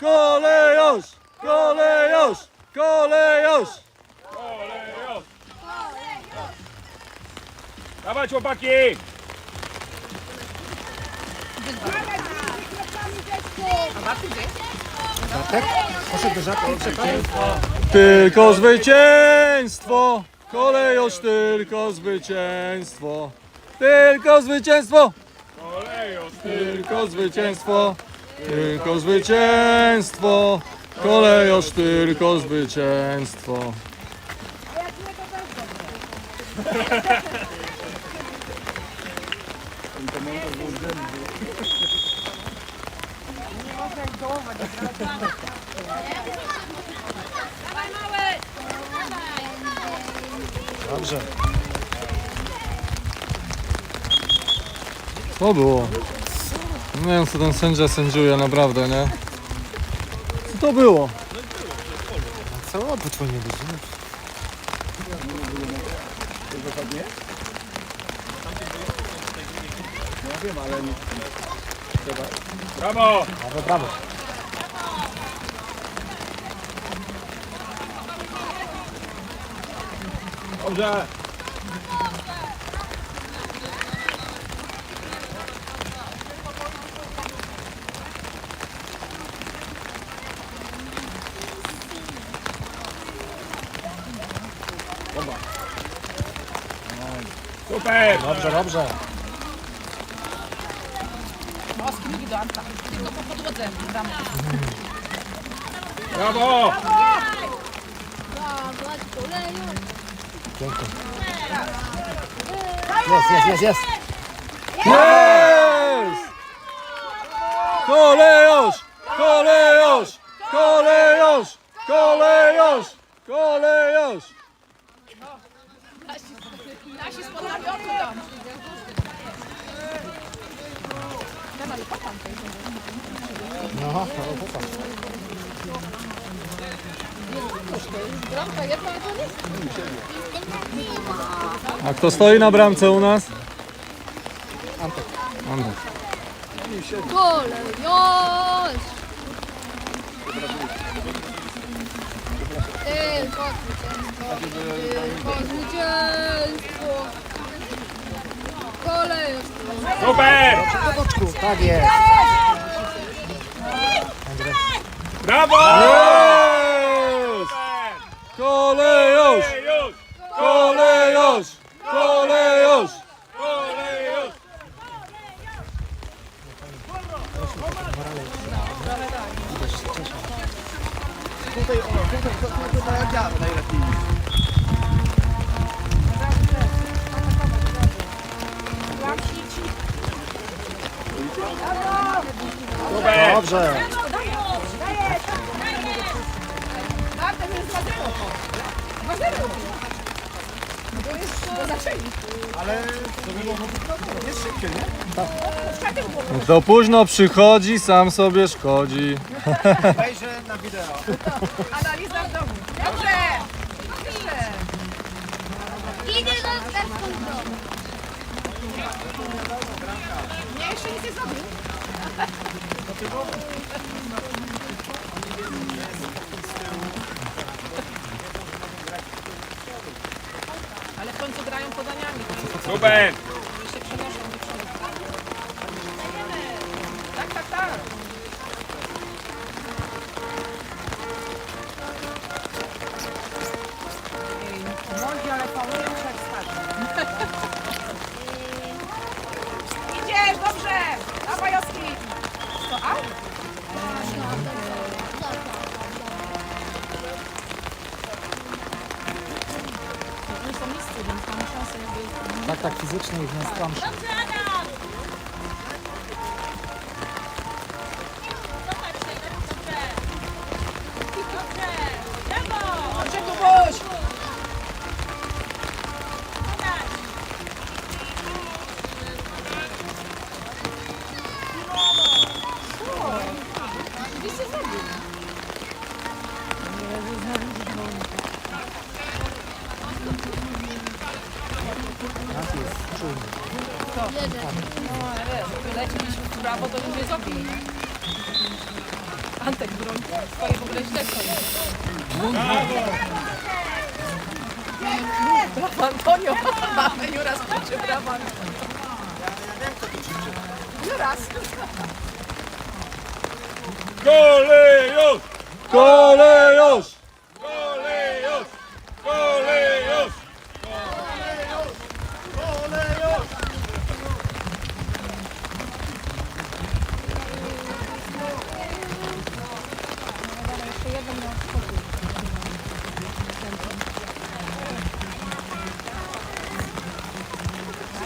Kolejosz! Kolejosz! Kolejosz! Kolejosz! Dawaj chłopaki! Bartek? Poszedł do żabki. Tylko zwycięstwo! Kolejosz, tylko zwycięstwo! Tylko zwycięstwo! Kolejosz! Tylko zwycięstwo! Tylko zwycięstwo! Kolejosz, tylko zwycięstwo! Dobrze. Co było? Nie wiem co ten sędzia sędziuje naprawdę, nie? Co to było? Co? Obudź nie godziny. Brawo! Brawo, brawo. Dobrze! Super! Dobrze, dobrze. Moski mówi do Anka. Tylko po podłodze damy. Brawo! Pięknie. Jest, jest, jest, jest. Jest! Kolejosz! Kolejosz! Kolejosz! Kolejosz! Nasi z podnamiotu tam. No, no, a kto stoi na bramce u nas? Antek. Antek. Kolejosz! Tylko zwycięstwo, tylko zwycięstwo. Kolejosz! Super! Po boczku. Tak jest. Brawo! Późno przychodzi, sam sobie szkodzi. Analiza w domu. Dobrze. Dobrze. Idę do skarbnika. Nie, jeszcze nic nie zrobił. Ale w końcu grają podaniami. Super! Tak, fizycznie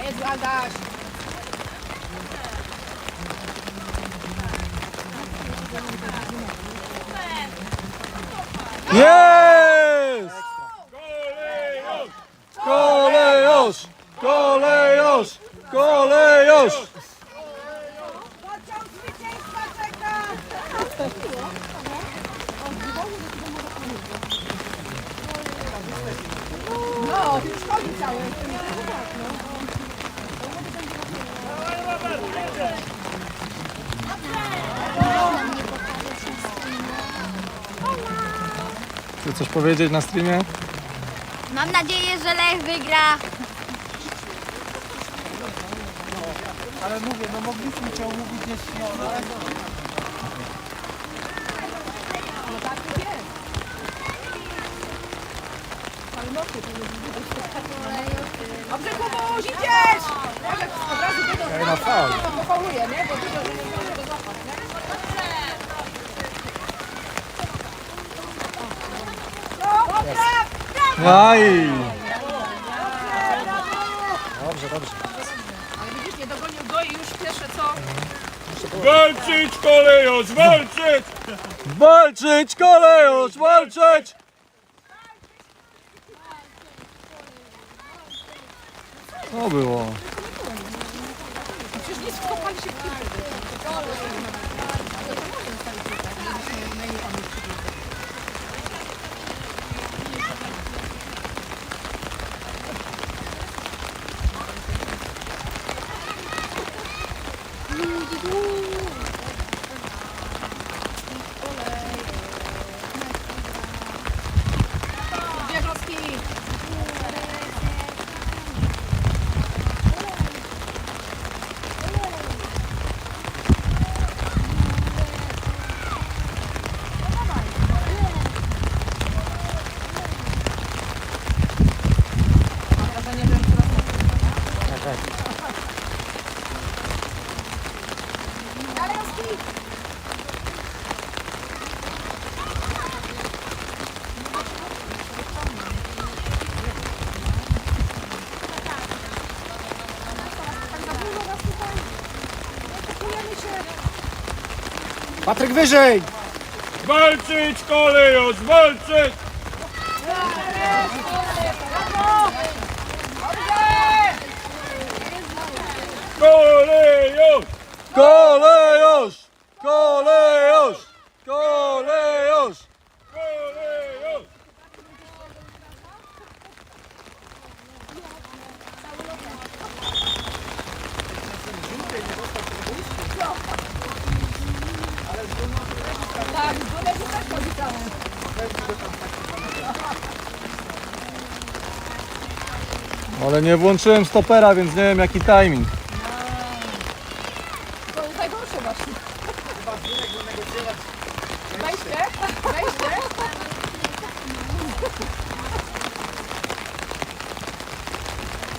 Jezu, Adaś! Jest! Kolejosz! Kolejosz! Kolejosz! Kolejosz! Pociąg zwycięstwa czeka! No, już chodzi cały. Chcesz coś powiedzieć na streamie? Mam nadzieję, że Lech wygra. Ale mówię, no mogliśmy cię umówić gdzieś, no, no ale Dobrze, Kubuś, idziesz! Od razu będą... Ej, no faul. Nie? Bo dużo nie może go złapać, nie? No, dobrze! Aj! Dobrze, dobrze. Ale widzisz, nie dogonił go i już pierwsze co? Walczyć kolejosz! Walczyć! Walczyć kolejosz! Walczyć! Co było? Przecież nie skopali się w piłkę. Bieżowski! Wrażenie, że coraz Tak, tak. Dalejowski! Patryk wyżej! Walczyć kolejosz! Walczyć! Kolejosz! Kolejosz! Kolejosz! Kolejosz! Kolejosz! Tak, zgodę się też podpisałem. Ale nie włączyłem stopera, więc nie wiem jaki timing. To najgorsze właśnie. Wejście? Wejście?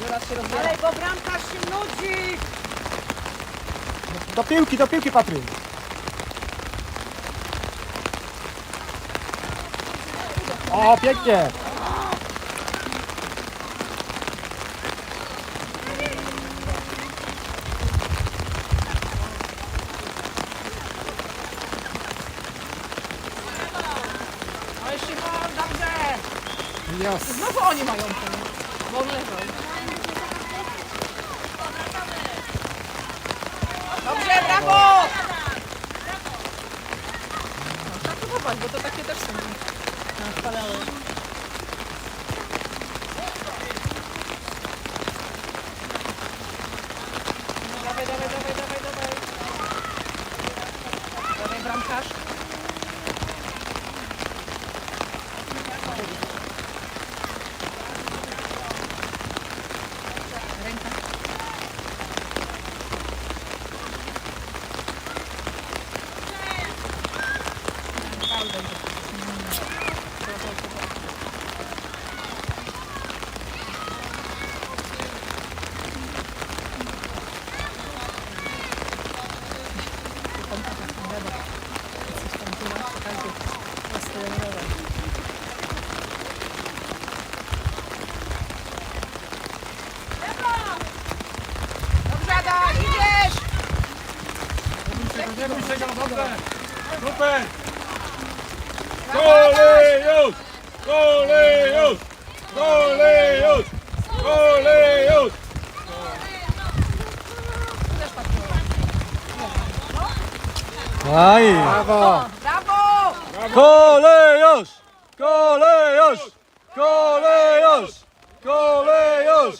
Teraz się rozbiera. Ale bo bramkarz się nudzi! Do piłki, do piłki, Patryk! O, pięknie! Ale Szymon, dobrze! Yes. Znowu oni mają ten, bo on leżał. Dobrze, brawo! No, trzeba próbować, bo to takie też są na chwalały. Dawaj, dawaj, dawaj, dawaj, dawaj. Dawaj, bramkarz. Dobrze, Adam, idziesz! Nie bój się go, dobrze. Super! Kolejusz! Kolejusz! Kolejusz! Kolejusz! Aj! Brawo. Brawo! Kolejosz! Kolejosz! Kolejosz! Kolejosz! Kolejusz!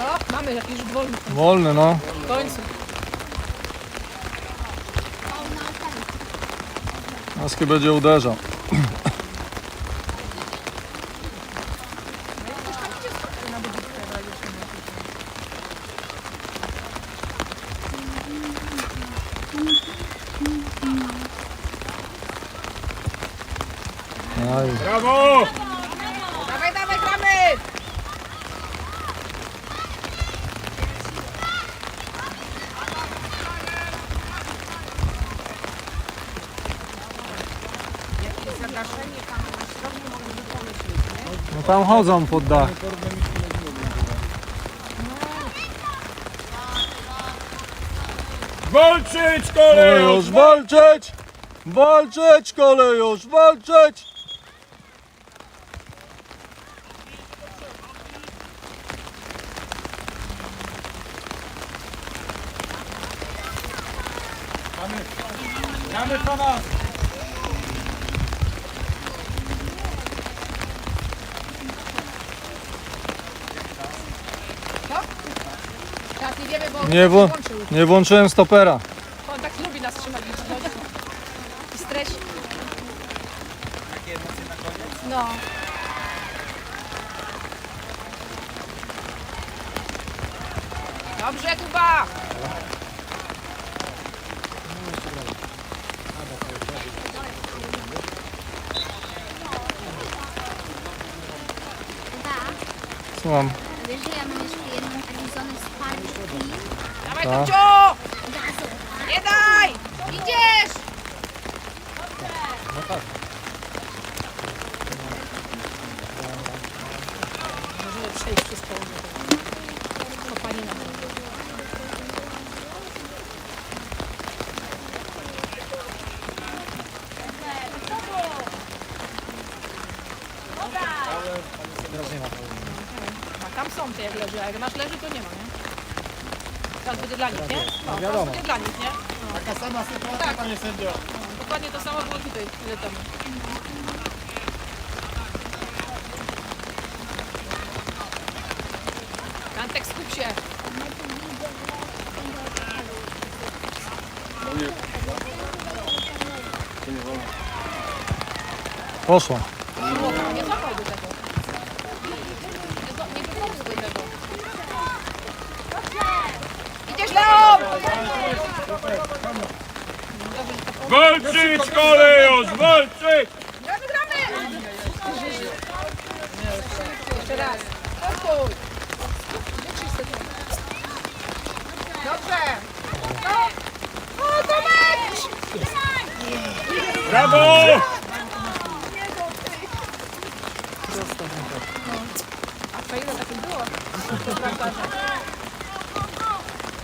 O, mamy jakiś rzut wolny Wolny no. w końcu. Maski będzie uderzał. Aj. Brawo! Dawaj, dawaj, gramy! No tam chodzą pod dach. Walczyć Kolejosz kolejusz! walczyć! Walczyć kolejosz, walczyć! Gramy po nas. Teraz nie wło- włączył. nie włączyłem stopera. On tak lubi nas trzymać i stres. No. Dobrze, Kuba! Wiesz, że ja mam jeszcze jeden telewizony z parki Dawaj, Tak. Topcio! gazu. Nie daj! Idziesz! Możemy przejść przez południe. Kopanina. A tam są te jak leży, a jak masz leży to nie ma, nie? Teraz będzie dla nich, nie? No, teraz będzie dla nich, nie? Taka sama sytuacja, Tak. panie sędzio. Dokładnie to samo było tutaj chwilę temu. Antek, skup się. Poszła. Nie złapałby tego. Nie, zła- nie wypomógłby tego. Idziesz, Leon! Walczyć kolejusz! Walczyć! Jeszcze raz. Spokój. Dobrze. No. O, Tomek! Brawo! A fajne takie było. To prawda, że...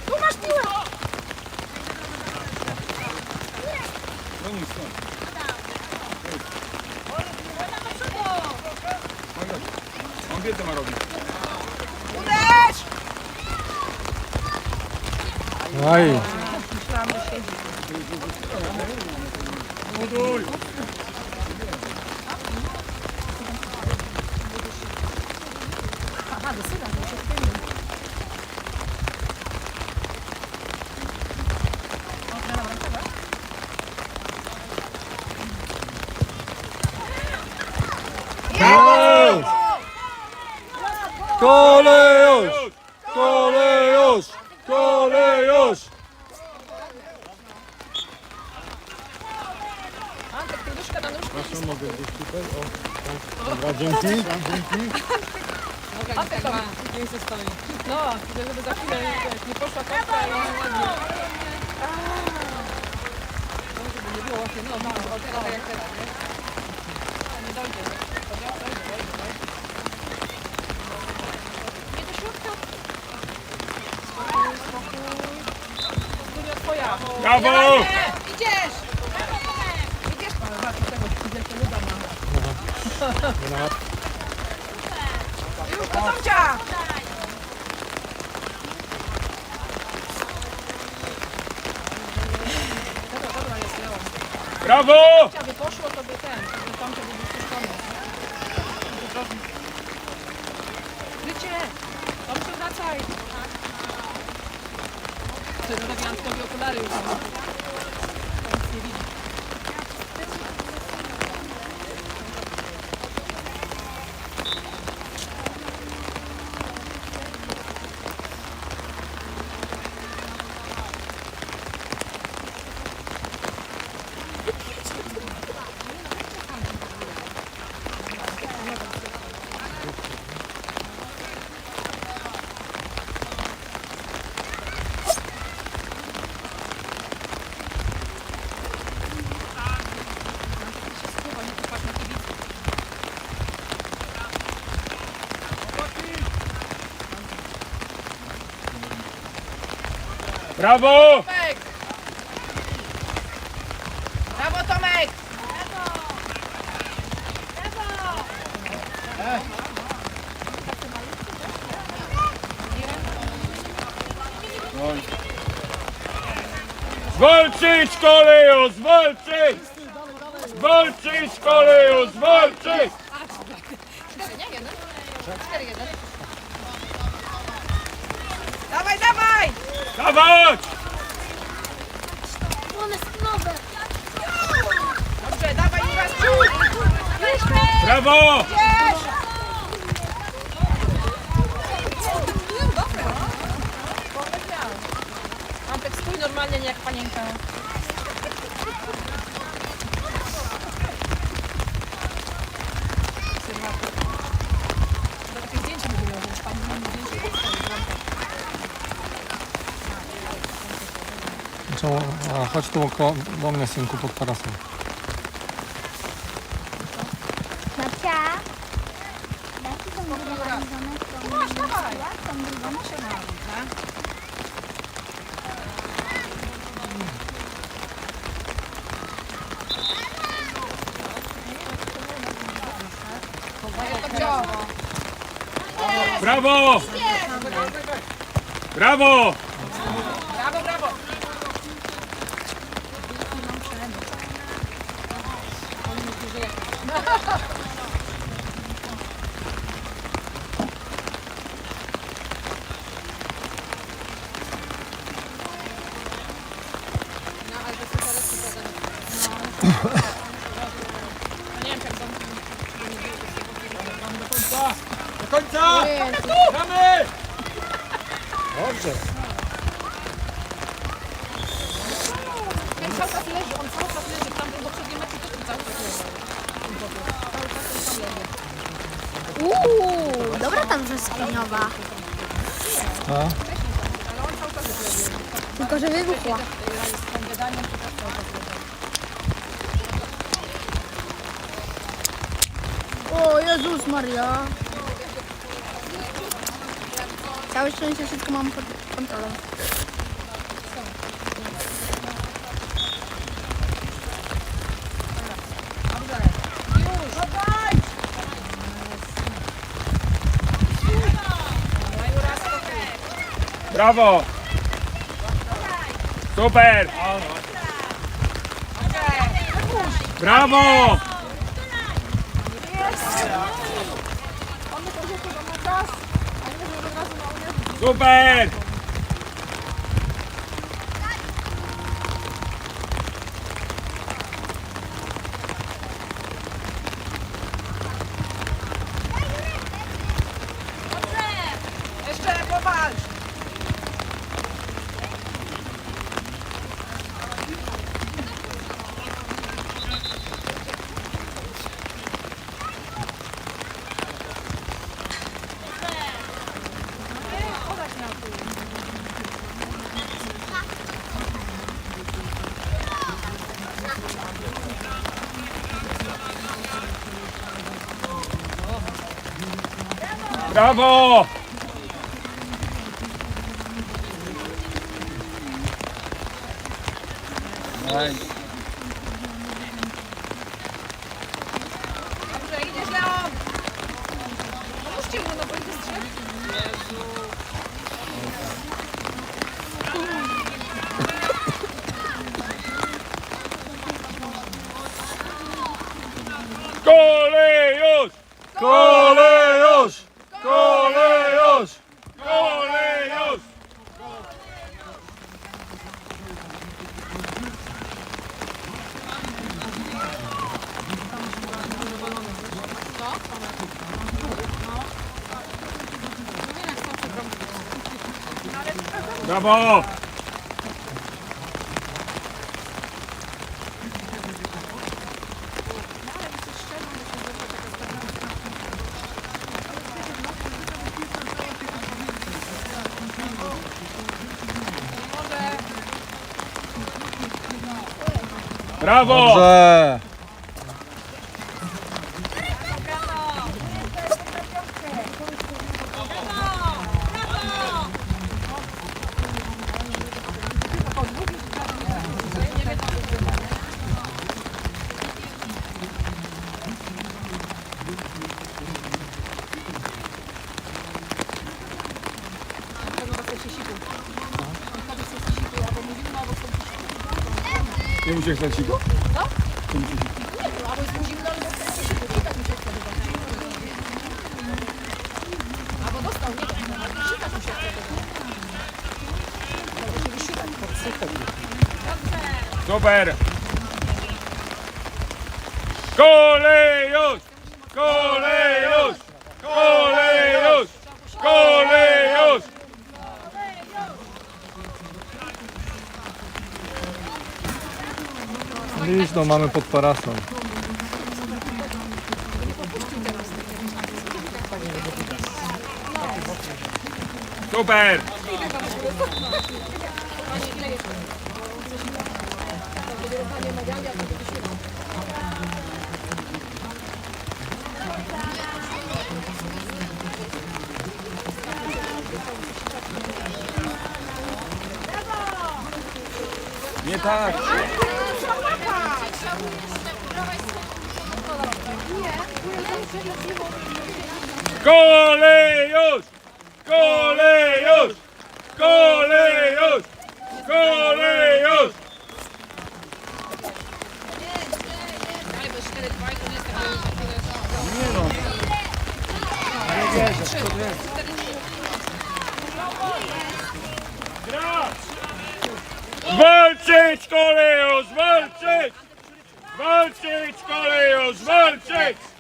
Tu masz piłę! On wie co ma robić. Uderz! Aj. Myślałam, że siedzi. Buduj! Aha, do syna, to się wpłynie. Kolejosz! Kolejosz! Kolejosz! Kolejosz! Antek, ty nóżka na nóżkę. Dobra, dzięki. A ty tam. Niech się stoi. No, żeby za chwilę wiesz, nie poszła kontra i nie ładnie. Żeby nie było łatwiej, no, no, o, teraz jak teraz, nie? Nie dojdzie. Dobra, dojdzie, dojdzie, dojdzie. Nie do środka. Spokój, spokój. To nie twoja. Brawo! Idziesz! Idziesz! Ale patrz, tego wielkie luda ma. Już, do Tomcia! Dobra, dobra, jest Leon. Brawo! Aby poszło, to by ten, to by Tomcia był wypuszczony. Wycie! Dobrze, wracaj! Ty, no takie antkowe okulary już mam. To nic nie widzi. się skrywa, nie patrz na kibiców. Brawo! Tomek! Brawo Tomek! Zwalczyć kolejo, zwalczyć! Zwalczyć kolejo, zwalczyć! Cztery, nie? Jeden? Cztery, jeden. Dawaj, dawaj! Dawać! One są nowe. Dobrze, dawaj Juras! Brawo! Jest! Dobre, no. Miał. Antek, stój normalnie, nie jak panienka. Czemu? A, chodź tu ko- do mnie, synku, pod parasol. Babcia. Daki są zrealizowane z tą Masz, dawaj. tą drugą. Brawo! Brawo! Brawo, brawo! No nie wiem, jak zamknąć. Do końca! Gramy! Dobrze. Ten cały czas leży, on cały czas leży, tam był poprzedni meczu też był cały czas leży. Cały czas on tam leży. Uuu, dobra ta brzoskwiniowa. A? Tylko, że wybuchła. O Jezus Maria. Całe szczęście wszystko mam pod kontrolą. Dobrze. Już! Dawaj! Dawaj, Juras, spokój. Brawo! Super! Brawo! On Brawo! Brawo! Brawo! Dobrze! Nie musisz stać siku? Albo jest mu zimno, albo się się. Albo dostał, nie wiem, no. Super! Kolejusz! Kolejusz! Kolejusz! Idź no, mamy pod parasol. Super! Nie tak! Kolejusz! Kolejusz! Kolejusz! Kolejusz! Ale bo 4-2 to nie jest. Walczyć kolejusz! Walczyć! Walczyć kolejusz! Walczyć!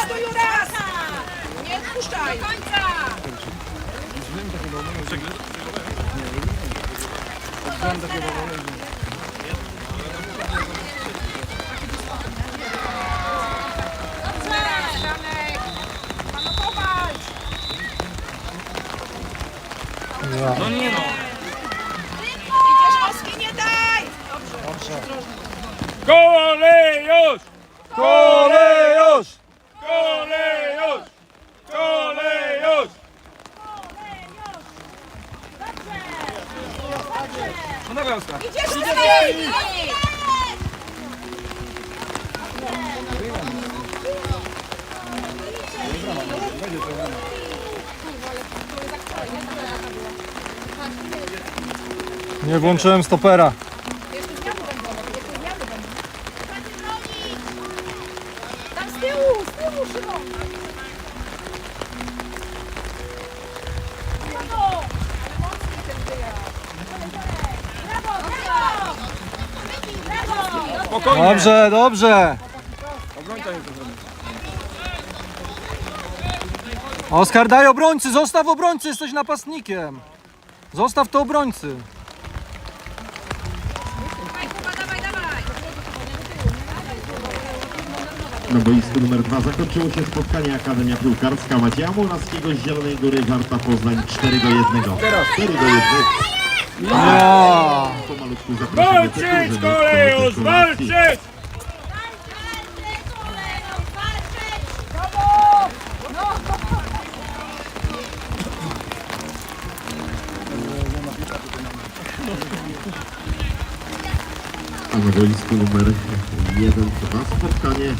Przodu, Juras! Nie odpuszczaj! Do końca! Teraz, Janek! Panować! Ja. Idziesz, Oski, nie daj! Kolejusz! Kolejusz! Kolejusz! Idziesz! Nie włączyłem stopera. Dobrze, dobrze. Oskar, daj obrońcy, zostaw obrońcy, jesteś napastnikiem. Zostaw to obrońcy. Na boisku numer 2 zakończyło się spotkanie Akademia Piłkarska Macieja Murawskiego z Zielonej Góry Warta Poznań 4 do 1. 4 do 1. Ja. Pomalutku zapraszamy te Walczyć drużyny. kolejusz! Kolejusz walczyć! A na boisku numer 1 trwa spotkanie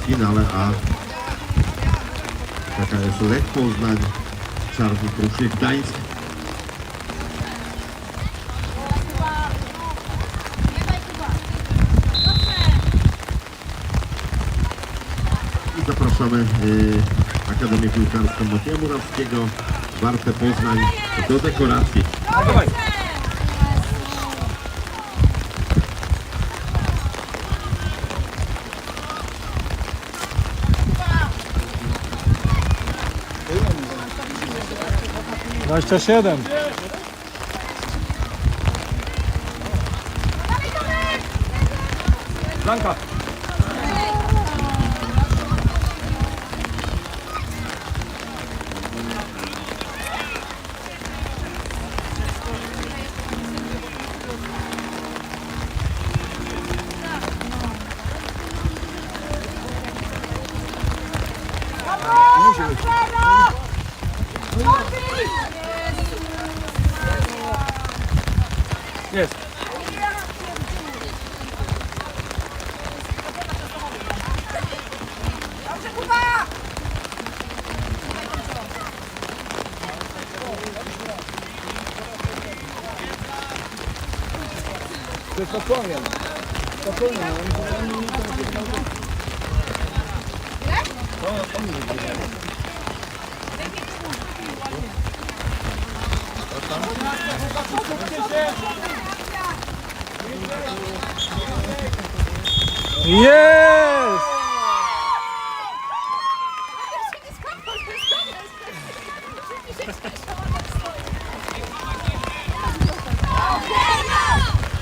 w finale A. Jest Lech Poznań, Czarny Kruszyn Gdańsk. Y, Akademię Piłkarską Macieja Murawskiego, Wartę Poznań do dekoracji. Dwadzieścia siedem. Blanka! Jest!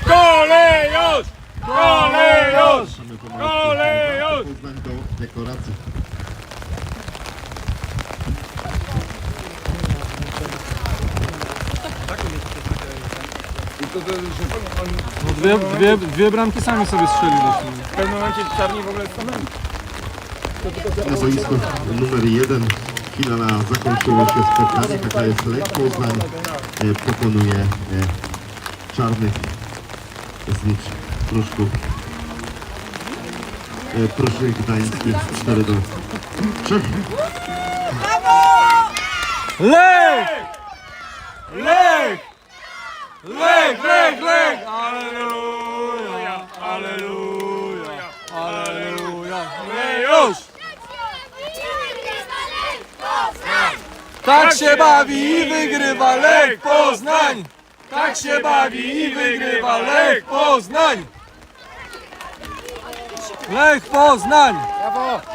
Kolejusz! Kolejusz! Zapraszamy po Kolejusz! Poznań do dekoracji. No dwie, dwie, dwie bramki sami sobie strzeliliśmy. W pewnym momencie czarni w ogóle stanęli. Na boisku numer 1 finala zakończyło się spotkanie. Taka jest Lech Poznań. E, pokonuje e, czarnych znicz Pruszków. E, Pruszek Gdański 4 do 3. Lech! Lech! Lech, Lech, Lech! Tak się bawi i wygrywa Lech Poznań! Tak się bawi i wygrywa Lech Poznań! Lech Poznań! Brawo!